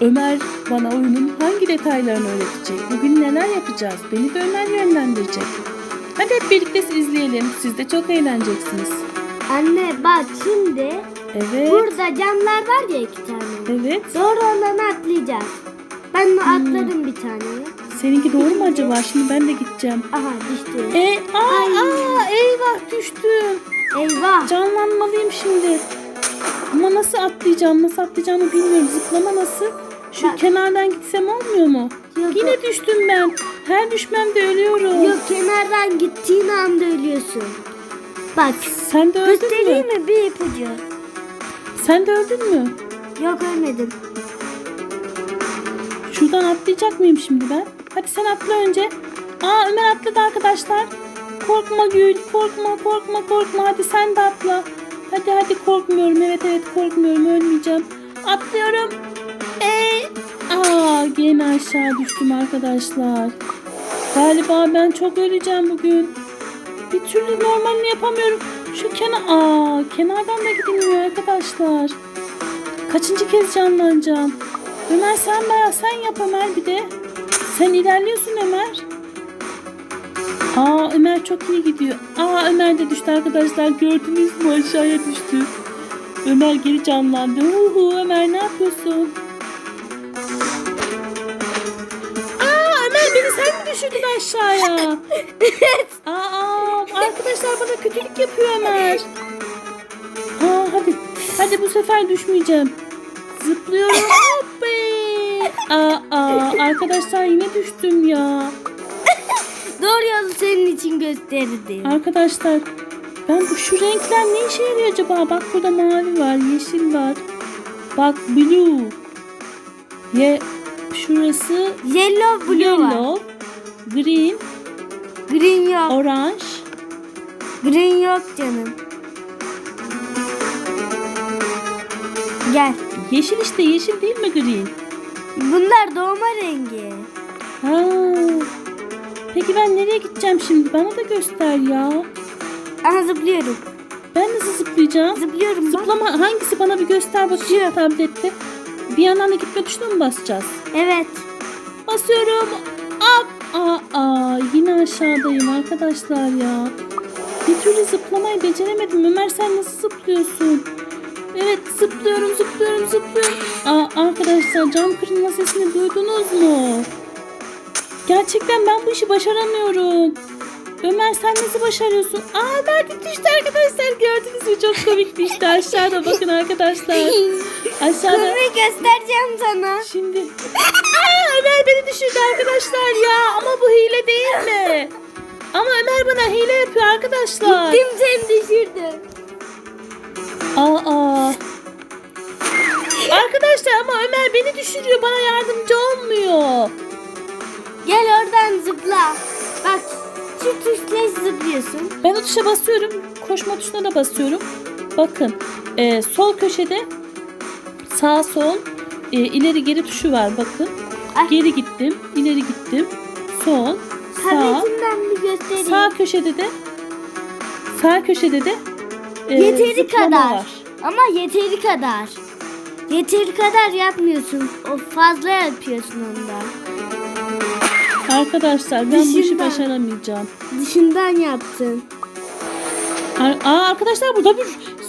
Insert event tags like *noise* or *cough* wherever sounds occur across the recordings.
Ömer bana oyunun hangi detaylarını öğretecek? Bugün neler yapacağız? Beni de Ömer yönlendirecek. Hadi hep birlikte izleyelim. Siz de çok eğleneceksiniz. Anne bak şimdi Evet. burada camlar var ya iki tane. Evet. Doğru olanı atlayacağız. Ben de atladım bir taneyi. Seninki doğru mu acaba? Şimdi ben de gideceğim. Aha düştü. E, aa, aa, eyvah düştüm. Eyvah. Canlanmalıyım şimdi. Ama nasıl atlayacağım? Nasıl atlayacağımı bilmiyorum. Zıplama nasıl? Şu Bak. kenardan gitsem olmuyor mu? Yok, Yine yok. düştüm ben. Her düşmemde ölüyorum. Yok kenardan gittiğin anda ölüyorsun. Bak Sen de öldün göstereyim mü? mi bir ipucu? Sen de öldün mü? Yok ölmedim. Şuradan atlayacak mıyım şimdi ben? Hadi sen atla önce. Aa Ömer atladı arkadaşlar. Korkma Gül, korkma, korkma, korkma. Hadi sen de atla. Hadi hadi korkmuyorum. Evet evet korkmuyorum. Ölmeyeceğim. Atlıyorum. Aa gene aşağı düştüm arkadaşlar. Galiba ben çok öleceğim bugün. Bir türlü normalini yapamıyorum. Şu kenar... Aa kenardan da gidilmiyor arkadaşlar. Kaçıncı kez canlanacağım? Ömer sen bana sen yap Ömer bir de. Sen ilerliyorsun Ömer. Aa Ömer çok iyi gidiyor. Aa Ömer de düştü arkadaşlar. Gördünüz mü aşağıya düştü. Ömer geri canlandı. Hu hu Ömer ne yapıyorsun? Düşürdün aşağıya? Aa arkadaşlar bana kötülük yapıyor Ömer. Aa hadi. Hadi bu sefer düşmeyeceğim. Zıplıyorum. Hoppa. Aa, arkadaşlar yine düştüm ya. Doğru yolu senin için gösterdi. Arkadaşlar ben bu şu renkler ne işe yarıyor acaba? Bak burada mavi var, yeşil var. Bak blue. Ye şurası Yellow blue var. Green, Green yok. orange. Green yok canım. Gel. Yeşil işte yeşil değil mi green? Bunlar doğma rengi. Ha. Peki ben nereye gideceğim şimdi? Bana da göster ya. Aha zıplıyorum. Ben nasıl zıplayacağım? Zıplıyorum bak. Zıplama hangisi bana bir göster bakayım tablette. Bir yandan da gitme tuşuna mı basacağız? Evet. Basıyorum. Hop. Aa, yine aşağıdayım arkadaşlar ya. Bir türlü zıplamayı beceremedim. Ömer sen nasıl zıplıyorsun? Evet zıplıyorum zıplıyorum zıplıyorum. Aa, arkadaşlar cam kırılma sesini duydunuz mu? Gerçekten ben bu işi başaramıyorum. Ömer sen nasıl başarıyorsun? Aa de düştü arkadaşlar gördünüz mü? Çok komik düştü aşağıda bakın arkadaşlar. *laughs* Aşağıda. Kırmızı göstereceğim sana. Şimdi. Aa, *laughs* Ömer beni düşürdü arkadaşlar ya. Ama bu hile değil mi? Ama Ömer bana hile yapıyor arkadaşlar. Gittim seni düşürdüm. Aa. Arkadaşlar ama Ömer beni düşürüyor. Bana yardımcı olmuyor. Gel oradan zıpla. Bak şu tuşla zıplıyorsun. Ben o tuşa basıyorum. Koşma tuşuna da basıyorum. Bakın. e, sol köşede sağ sol e, ileri geri tuşu var bakın. Ay. Geri gittim. ileri gittim. Sol. Sağ. Tabletinden bir göstereyim. Sağ köşede de sağ köşede de e, Yeteri kadar. var. Ama yeteri kadar. Yeteri kadar yapmıyorsun. O fazla yapıyorsun onda. Arkadaşlar ben bu işi Dışından. başaramayacağım. Dışından yaptın. Ar- Aa, arkadaşlar burada bir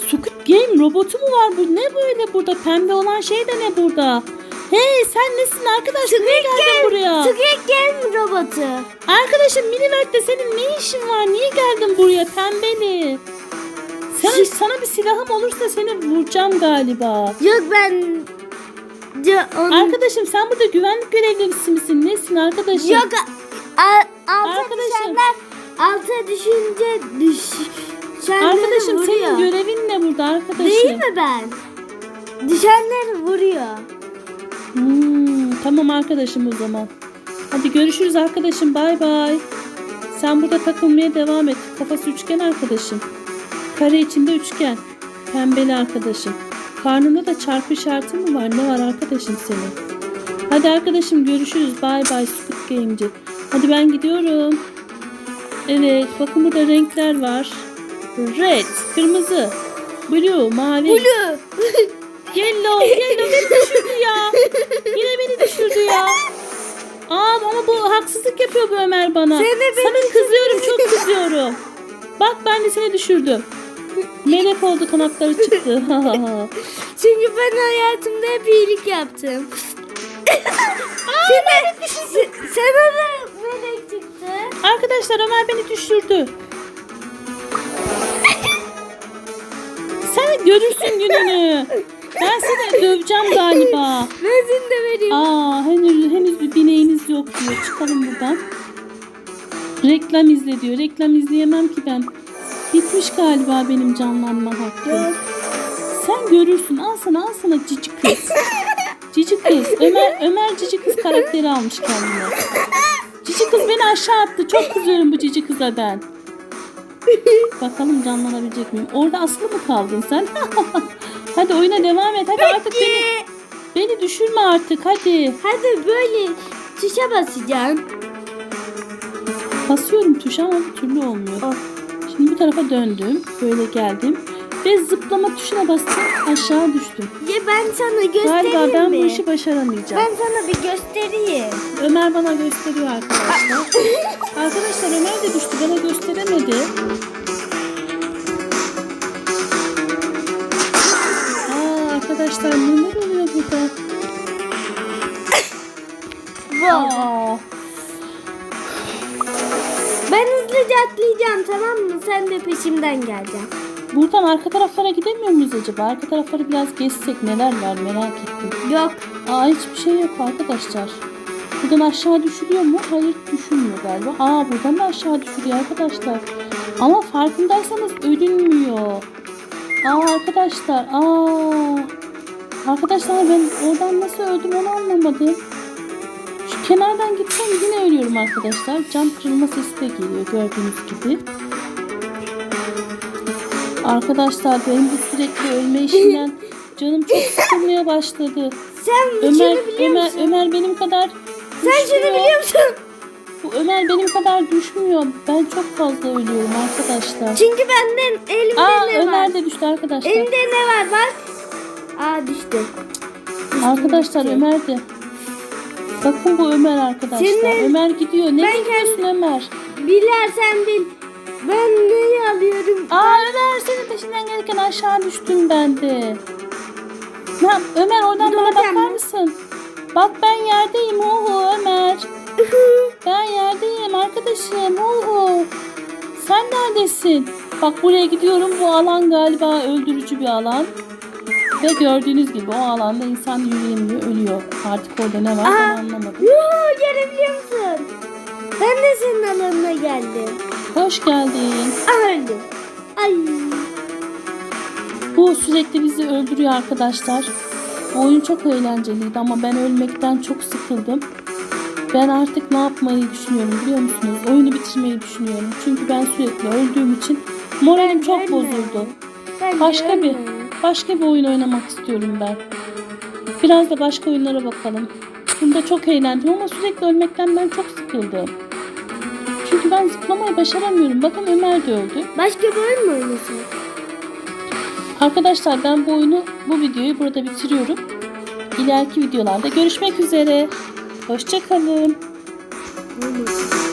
Squid Game robotu mu var? Bu ne böyle burada? Pembe olan şey de ne burada? Hey sen nesin arkadaş? Niye geldin buraya? Squid Game robotu. Arkadaşım Minivert'te senin ne işin var? Niye geldin buraya pembeli? Sen, sana bir silahım olursa seni vuracağım galiba. Yok ben... De, on... Arkadaşım sen burada güvenlik görevlisi misin? Nesin arkadaşım? Yok a, alta Arkadaşım. düşenler alta düşünce düş... Arkadaşım vuruyor. senin görevin ne burada arkadaşım? Değil mi ben? Düşenleri vuruyor. Hmm, tamam arkadaşım o zaman. Hadi görüşürüz arkadaşım bay bay. Sen burada takılmaya devam et. Kafası üçgen arkadaşım. Kare içinde üçgen. Pembeli arkadaşım. Karnında da çarpı işareti mi var? Ne var arkadaşım senin? Hadi arkadaşım görüşürüz. Bay bay Squid Game'ci. Hadi ben gidiyorum. Evet bakın burada renkler var. Red, kırmızı, blue, mavi. Blue. *laughs* Yellow, yellow beni düşürdü ya. Yine beni düşürdü ya. Aa ama bu haksızlık yapıyor bu Ömer bana. Sen de beni Sana kızıyorum, çok kızıyorum. Bak ben de seni düşürdüm. Melek oldu kanatları çıktı. *laughs* Çünkü ben hayatımda hep iyilik yaptım. Sana, se- sana da melek çıktı. Arkadaşlar Ömer beni düşürdü. Sen görürsün gününü. Ben seni döveceğim galiba. Ben seni de vereyim. Aa henüz henüz bir bineğiniz yok diyor. Çıkalım buradan. Reklam izle diyor. Reklam izleyemem ki ben. Bitmiş galiba benim canlanma hakkım. Sen görürsün. Al sana al sana cici kız. Cici kız. Ömer Ömer cici kız karakteri almış kendine. Cici kız beni aşağı attı. Çok kızıyorum bu cici kıza ben. Bakalım canlanabilecek miyim? Orada asılı mı kaldın sen? *laughs* hadi oyuna devam et. Hadi artık beni beni düşürme artık. Hadi. Hadi böyle tuşa basacağım. Basıyorum tuşa ama bir türlü olmuyor. Oh. Şimdi bu tarafa döndüm. Böyle geldim. Ve zıplama tuşuna bastım. Aşağı düştüm. Ya ben sana göstereyim Galiba ben mi? bu işi başaramayacağım. Ben sana bir göstereyim. Ömer bana gösteriyor arkadaşlar. *laughs* arkadaşlar Ömer de düştü. Bana gösteremedi. Arkadaşlar neler oluyor burada? Wow. Ben hızlıca atlayacağım tamam mı? Sen de peşimden geleceksin. buradan arka taraflara gidemiyor muyuz acaba? Arka tarafları biraz gezsek neler var merak ettim. Yok. Aa hiçbir şey yok arkadaşlar. Buradan aşağı düşürüyor mu? Hayır düşürmüyor galiba. Aa buradan da aşağı düşürüyor arkadaşlar. Ama farkındaysanız ölünmüyor. Aa arkadaşlar. Aa. Arkadaşlar ben oradan nasıl öldüm onu anlamadım. Şu kenardan gitsem yine ölüyorum arkadaşlar. Cam kırılma sesi de geliyor gördüğünüz gibi. Arkadaşlar benim bu sürekli ölme işinden *laughs* canım çok sıkılmaya başladı. Sen Ömer, biliyor Ömer, musun? Ömer benim kadar Sen şunu biliyor musun? Bu Ömer benim kadar düşmüyor. Ben çok fazla ölüyorum arkadaşlar. Çünkü benden elimde Aa ne Ömer var? de düştü arkadaşlar. Elimde ne var bak. Aa düştü. Arkadaşlar düştü. Ömer de. Bakın bu Ömer arkadaşlar. Senin- Ömer gidiyor. Ne Ben gidiyorsun Ömer? Bilersen bil. Ben neyi alıyorum? Aa Ömer senin peşinden gelirken aşağı düştüm ben de. Ne yap- Ömer oradan bana bakar mı? mısın? Bak ben yerdeyim. Oho Ömer. *laughs* Ben yerdeyim arkadaşım. Oho. Sen neredesin? Bak buraya gidiyorum. Bu alan galiba öldürücü bir alan. Ve gördüğünüz gibi o alanda insan yürüyemiyor, ölüyor. Artık orada ne var ben anlamadım. Yoo görebiliyor musun? Ben de senin alanına geldim. Hoş geldin. Aa, öldüm. Ay. Bu sürekli bizi öldürüyor arkadaşlar. Bu oyun çok eğlenceliydi ama ben ölmekten çok sıkıldım. Ben artık ne yapmayı düşünüyorum biliyor musunuz? Oyunu bitirmeyi düşünüyorum. Çünkü ben sürekli öldüğüm için moralim çok bozuldu. Başka bir. Başka bir oyun oynamak istiyorum ben. Biraz da başka oyunlara bakalım. Bunda çok eğlendim ama sürekli ölmekten ben çok sıkıldım. Çünkü ben zıplamayı başaramıyorum. Bakın Ömer de öldü. Başka bir oyun mu oynasın? Arkadaşlar ben bu oyunu, bu videoyu burada bitiriyorum. İleriki videolarda görüşmek üzere. Hoşçakalın. Oyun.